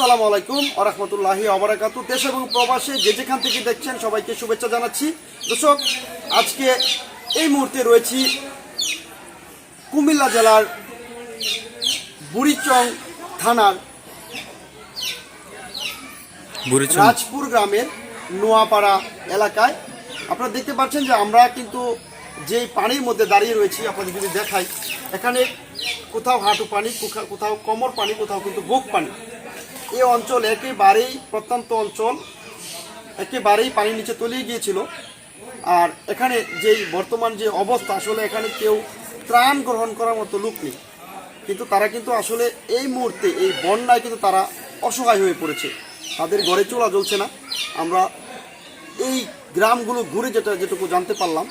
আসসালামু আলাইকুম আরহামতুল্লাহি আবরাকাতু দেশ এবং প্রবাসে যে যেখান থেকে দেখছেন সবাইকে শুভেচ্ছা জানাচ্ছি। দর্শক আজকে এই মুহূর্তে রয়েছি কুমিল্লা জেলার বুড়িচং থানার রাজপুর গ্রামের নোয়াপাড়া এলাকায়। আপনারা দেখতে পাচ্ছেন যে আমরা কিন্তু যেই পানির মধ্যে দাঁড়িয়ে রয়েছি আপনাদের যদি দেখাই এখানে কোথাও হাঁটু পানি কোথা- কোথাও কোমর পানি কোথাও কিন্তু বুক পানি। এই অঞ্চল একেবারেই প্রত্যন্ত অঞ্চল, একেবারেই পানির নিচে তলিয়ে গিয়েছিল। আর এখানে যেই বর্তমান যে অবস্থা, আসলে এখানে কেউ ত্রাণ গ্রহণ করার মতো লোক নেই। কিন্তু তারা কিন্তু আসলে এই মুহূর্তে, এই বন্যায় কিন্তু তারা অসহায় হয়ে পড়েছে। তাদের ঘরে চলা জ্বলছে না। আমরা এই গ্রামগুলো ঘুরে যেটা, যেটুকু জানতে পারলাম,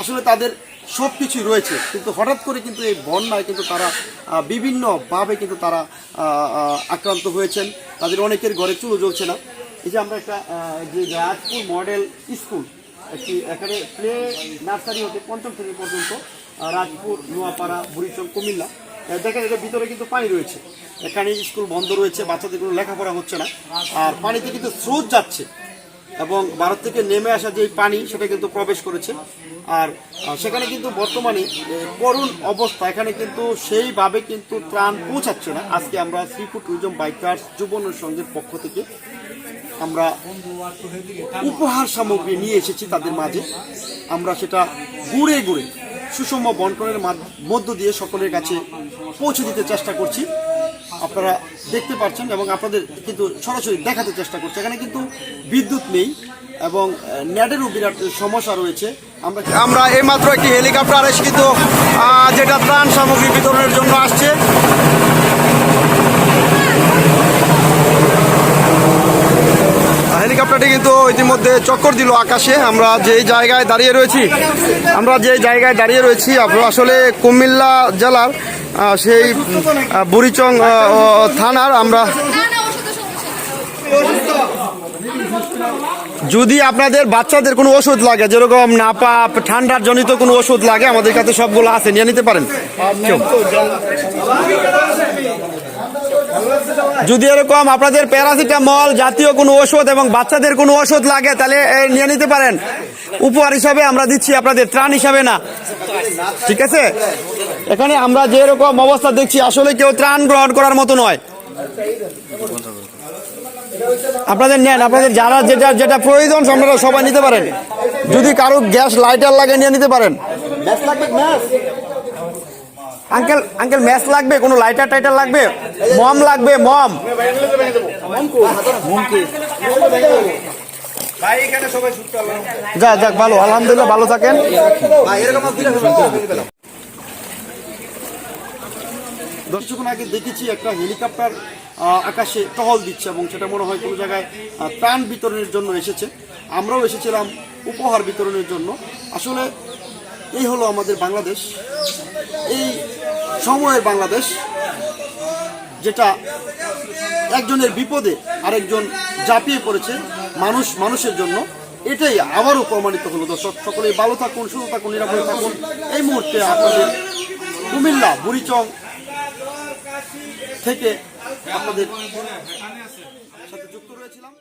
আসলে তাদের সব কিছুই রয়েছে। কিন্তু হঠাৎ করে কিন্তু এই বন্যায় কিন্তু তারা বিভিন্নভাবে কিন্তু তারা আক্রান্ত হয়েছেন। তাদের অনেকের ঘরে চুলো জ্বলছে না। এই যে আমরা একটা যে রাজপুর মডেল স্কুল, একটি এখানে প্লে নার্সারি হতে পঞ্চম শ্রেণি পর্যন্ত রাজপুর, নোয়াপাড়া, বুড়িচং, কুমিল্লা। দেখেন এটার ভিতরে কিন্তু পানি রয়েছে। এখানে স্কুল বন্ধ রয়েছে, বাচ্চাদের কোনো লেখাপড়া হচ্ছে না। আর পানিতে কিন্তু স্রোত যাচ্ছে। এবং ভারত থেকে নেমে আসা যে পানি, সেটা কিন্তু প্রবেশ করেছে। আর সেখানে কিন্তু বর্তমানে করুণ অবস্থা। এখানে কিন্তু সেইভাবে কিন্তু ত্রাণ পৌঁছাচ্ছে না। আজকে আমরা শ্রীপুর ট্যুরিজম বাইকার্স যুবনের সংঘের পক্ষ থেকে আমরা উপহার সামগ্রী নিয়ে এসেছি তাদের মাঝে। আমরা সেটা ঘুরে ঘুরে সুষম বন্টনের মাধ- মধ্য দিয়ে সকলের কাছে পৌঁছে দিতে চেষ্টা করছি। আপনারা দেখতে পাচ্ছেন এবং আপনাদের কিন্তু সরাসরি দেখাতে চেষ্টা করছে। এখানে কিন্তু বিদ্যুৎ নেই এবং নেটেরও বিরাট সমস্যা রয়েছে। আমরা আমরা এইমাত্র একটি হেলিকপ্টার কিন্তু যেটা ত্রাণ সামগ্রী বিতরণের জন্য আসছে। হেলিকপ্টারটি কিন্তু ইতিমধ্যে চক্কর দিল আকাশে। আমরা যেই জায়গায় দাঁড়িয়ে রয়েছি, আমরা যে জায়গায় দাঁড়িয়ে রয়েছি আসলে কুমিল্লা জেলার সেই বুড়িচং থানার আমরা যদি আপনাদের বাচ্চাদের কোনো ওষুধ লাগে, যেরকম নাপা, ঠান্ডার জনিত কোনো ওষুধ লাগে, আমাদের কাছে সবগুলো আছে, নিয়ে নিতে পারেন। যদি এরকম আপনাদের প্যারাসিটামল জাতীয় কোনো ওষুধ এবং বাচ্চাদের কোনো ওষুধ লাগে, তাহলে নিয়ে নিতে পারেন। উপহার হিসাবে আমরা দিচ্ছি আপনাদের, ত্রাণ হিসাবে না। ঠিক আছে? এখানে আমরা যে রকম অবস্থা দেখছি, আসলে কেউ ত্রাণ গ্রহণ করার মতো নয়। আপনাদের নেন, আপনাদের যারা যেটা যেটা প্রয়োজন, আপনারা সবাই নিতে পারেন। যদি কারও গ্যাস লাইটার লাগে, নিয়ে নিতে পারেন। আঙ্কেল আঙ্কেল ম্যাচ লাগবে? কোনো লাইটার টাইটার লাগবে? মম লাগবে, মম। যা, যাক, ভালো, আলহামদুলিল্লাহ, ভালো থাকেন। দর্শকন আগে দেখেছি একটা হেলিকপ্টার আকাশে টহল দিচ্ছে এবং সেটা মনে হয় কোনো জায়গায় প্রাণ বিতরণের জন্য এসেছে। আমরাও এসেছিলাম উপহার বিতরণের জন্য। আসলে এই হলো আমাদের বাংলাদেশ। এই সময়ের বাংলাদেশ, যেটা একজনের বিপদে আরেকজন ঝাঁপিয়ে পড়েছে মানুষ, মানুষের জন্য। এটাই আবারও প্রমাণিত হলো দর্শক। সকলেই ভালো থাকুন, সুস্থ থাকুন, নিরাপদে থাকুন। এই মুহূর্তে আপনাদের কুমিল্লা, বুড়িচং থেকে আপনাদের সাথে যুক্ত রয়েছিলাম।